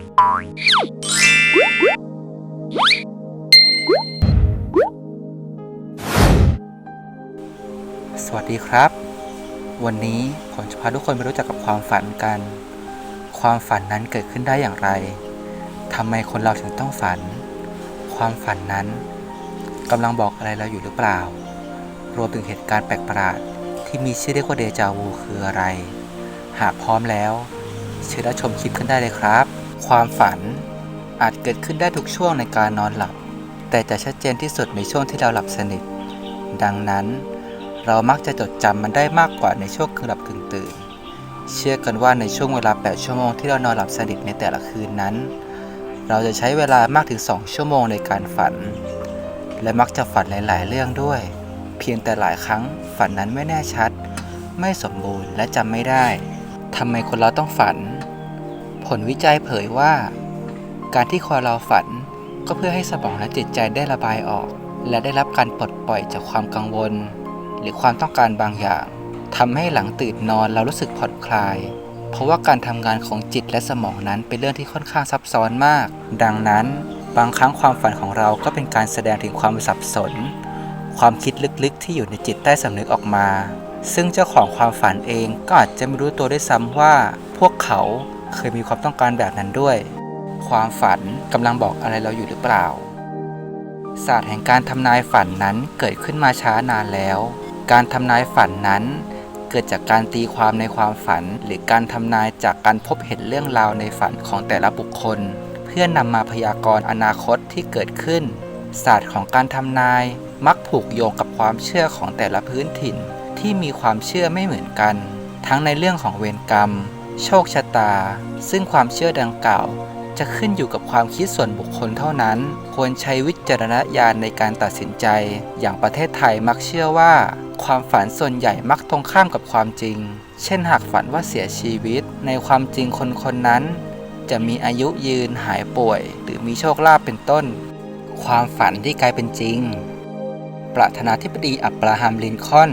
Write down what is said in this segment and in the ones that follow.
สวัสดีครับ วันนี้ผมจะพาทุกคนไปรู้จักกับความฝันกัน ความฝันนั้นเกิดขึ้นได้อย่างไรทำไมคนเราถึงต้องฝัน ความฝันนั้นกำลังบอกอะไรเราอยู่หรือเปล่า รวมถึงเหตุการณ์แปลกประหลาดที่มีชื่อเรียกว่าเดจาวูคืออะไร หากพร้อมแล้ว เชิญรับชมคลิปกันได้เลยครับ ความฝันอาจเกิดขึ้นได้ทุกช่วงในการนอนหลับ แต่จะชัดเจนที่สุดในช่วงที่เราหลับสนิท ดังนั้น เรามักจะจดจำมันได้มากกว่าในช่วงกึ่งหลับกึ่งตื่น เชื่อกันว่าในช่วงเวลา 8 ชั่วโมงที่เรานอนหลับสนิทในแต่ละคืนนั้น เราจะใช้เวลามากถึง 2 ชั่วโมงในการฝัน และมักจะฝันหลาย ๆ เรื่องด้วย เพียงแต่หลายครั้งฝันนั้นไม่แน่ชัด ไม่สมบูรณ์และจำไม่ได้ทำไมคนเราต้องฝัน ผลวิจัยเผยว่า การที่คนเราฝันก็เพื่อให้สมองและจิตใจได้ระบายออก และได้รับการปลดปล่อยจากความกังวล หรือความต้องการบางอย่างทำให้หลังตื่นนอนเรารู้สึกผ่อนคลาย เพราะว่าการทำงานของจิตและสมองนั้นเป็นเรื่องที่ค่อนข้างซับซ้อนมาก ดังนั้นบางครั้งความฝันของเราก็เป็นการแสดงถึงความสับสน ความคิดลึกๆ ที่อยู่ในจิตใต้สำนึกออกมา ซึ่งเจ้าของความฝันเองก็อาจจะไม่รู้ตัวด้วยซ้ำว่า พวกเขา เคยมีความต้องการแบบนั้นด้วย ความฝันกำลังบอกอะไรเราอยู่หรือเปล่า ศาสตร์แห่งการทำนายฝันนั้นเกิดขึ้นมาช้านานแล้ว การทำนายฝันนั้น เกิดจากการตีความในความฝัน หรือการทำนายจากการพบเห็นเรื่องราวในฝันของแต่ละบุคคล เพื่อนำมาพยากรณ์อนาคตที่เกิดขึ้น ศาสตร์ของการทำนายมักผูกโยงกับความเชื่อของแต่ละพื้นถิ่นที่มีความเชื่อไม่เหมือนกัน ทั้งในเรื่องของเวรกรรม โชคชะตา ซึ่งความเชื่อดังกล่าว จะขึ้นอยู่กับความคิดส่วนบุคคลเท่านั้น ควรใช้วิจารณญาณในการตัดสินใจ อย่างประเทศไทยมักเชื่อว่า ความฝันส่วนใหญ่มักตรงข้ามกับความจริง เช่นหากฝันว่าเสียชีวิต ในความจริงคนคนนั้น จะมีอายุยืนหายป่วย หรือมีโชคลาภเป็นต้น ความฝันที่กลายเป็นจริง ประธานาธิบดีอับราฮัมลินคอน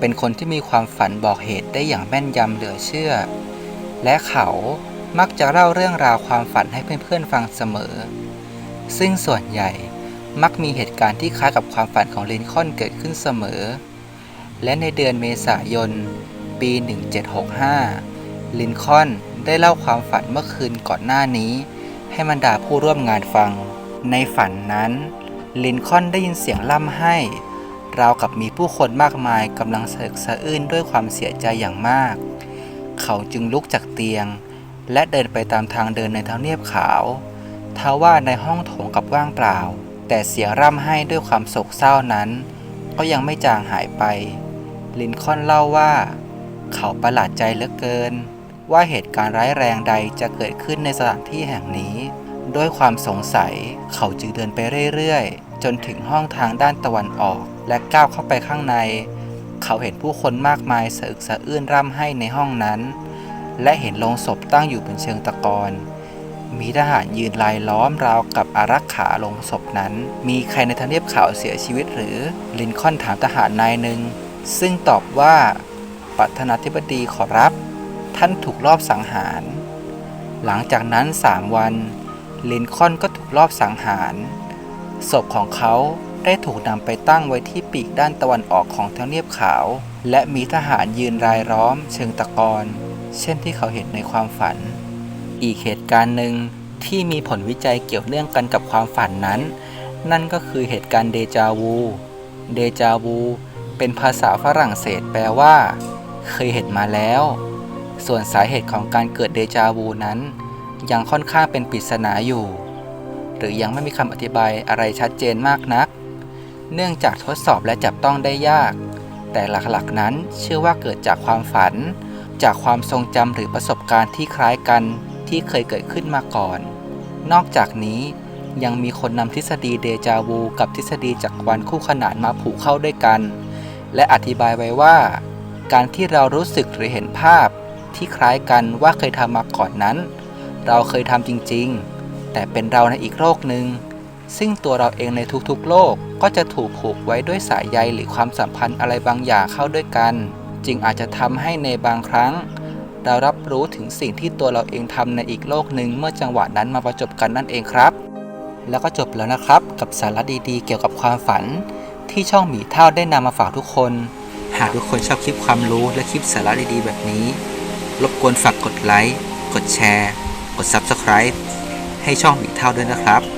เป็นคนที่มีความฝันบอกเหตุได้อย่างแม่นยำเหลือเชื่อ และเขามักจะเล่าเรื่องราวความฝันให้เพื่อนๆฟังเสมอ ซึ่งส่วนใหญ่มักมีเหตุการณ์ที่คล้ายกับความฝันของลินคอนเกิดขึ้นเสมอ และในเดือนเมษายน ปี 1765 ลินคอนได้เล่าความฝันเมื่อคืนก่อนหน้านี้ ให้บรรดาผู้ร่วมงานฟัง ในฝันนั้น ลินคอนได้ยินเสียงล่ำให้ ราวกับมีผู้คนมากมายกำลังสะอึกสะอื้นด้วยความเสียใจอย่างมาก เขาจึงลุกจากเตียง และเดินไปตามทางเดินในทางเนียบขาวทว่าในห้องโถงกับว่างเปล่า แต่เสียงร่ำไห้ด้วยความโศกเศร้านั้น ก็ยังไม่จางหายไป ลินคอนเล่าว่า เขาประหลาดใจเหลือเกิน ว่าเหตุการณ์ร้ายแรงใดจะเกิดขึ้นในสถานที่แห่งนี้ ด้วยความสงสัยเขาจึงเดินไปเรื่อยๆ จนถึงห้องทางด้านตะวันออก และก้าวเข้าไปข้างใน เขาเห็นผู้คนมากมายสะอึกสะอื้นร่ำไห้ในห้องนั้น และเห็นโลงศพตั้งอยู่บนเชิงตะกอนมีทหารยืนลายล้อมราวกับอารักขาโลงศพนั้น มีใครในทำเนียบข่าวเสียชีวิตหรือ ลินคอนถามทหารนายหนึ่ง ซึ่งตอบว่าประธานาธิบดีขอรับ ท่านถูกลอบสังหาร หลังจากนั้นสามวัน ลินคอนก็ถูกลอบสังหาร ศพของเขา ได้ถูกนำไปตั้งไว้ที่ปีกด้านตะวันออกของทำเนียบขาว และมีทหารยืนรายล้อมเชิงตะกอนเช่นที่เขาเห็นในความฝัน อีกเหตุการณ์หนึ่งที่มีผลวิจัยเกี่ยวเนื่องกันกับความฝันนั้น นั่นก็คือเหตุการณ์เดจาวู เดจาวู เป็นภาษาฝรั่งเศสแปลว่า เคยเห็นมาแล้ว ส่วนสาเหตุของการเกิดเดจาวูนั้น ยังค่อนข้างเป็นปริศนาอยู่ หรือยังไม่มีคำอธิบายอะไรชัดเจนมากนัก เนื่องจากทดสอบและจับต้องได้ยาก แต่หลักๆนั้นเชื่อว่าเกิดจากความฝัน จากความทรงจำหรือประสบการณ์ที่คล้ายกันที่เคยเกิดขึ้นมาก่อน นอกจากนี้ยังมีคนนำทฤษฎีเดจาวูกับทฤษฎีจักรวาลคู่ขนานมาผูกเข้าด้วยกัน และอธิบายไว้ว่า การที่เรารู้สึกหรือเห็นภาพ ที่คล้ายกันว่าเคยทำมาก่อนนั้น เราเคยทำจริงๆ แต่เป็นเราในอีกโลกหนึ่ง ซึ่งตัวเราเองในทุกๆ โลกก็จะถูกผูกไว้ด้วยสายใยหรือความสัมพันธ์อะไรบางอย่างเข้าด้วยกัน จึงอาจจะทำให้ในบางครั้ง เรารับรู้ถึงสิ่งที่ตัวเราเองทำในอีกโลกหนึ่งเมื่อจังหวะนั้นมาประจบกันนั่นเองครับ แล้วก็จบแล้วนะครับ กับสาระดีๆ เกี่ยวกับความฝัน ที่ช่องหมีเท่าได้นำมาฝากทุกคน หากทุกคนชอบคลิปความรู้และคลิปสาระดีๆ แบบนี้ รบกวนฝากกดไลค์กดแชร์ กด Subscribe ให้ช่องหมีเท่าด้วยนะครับ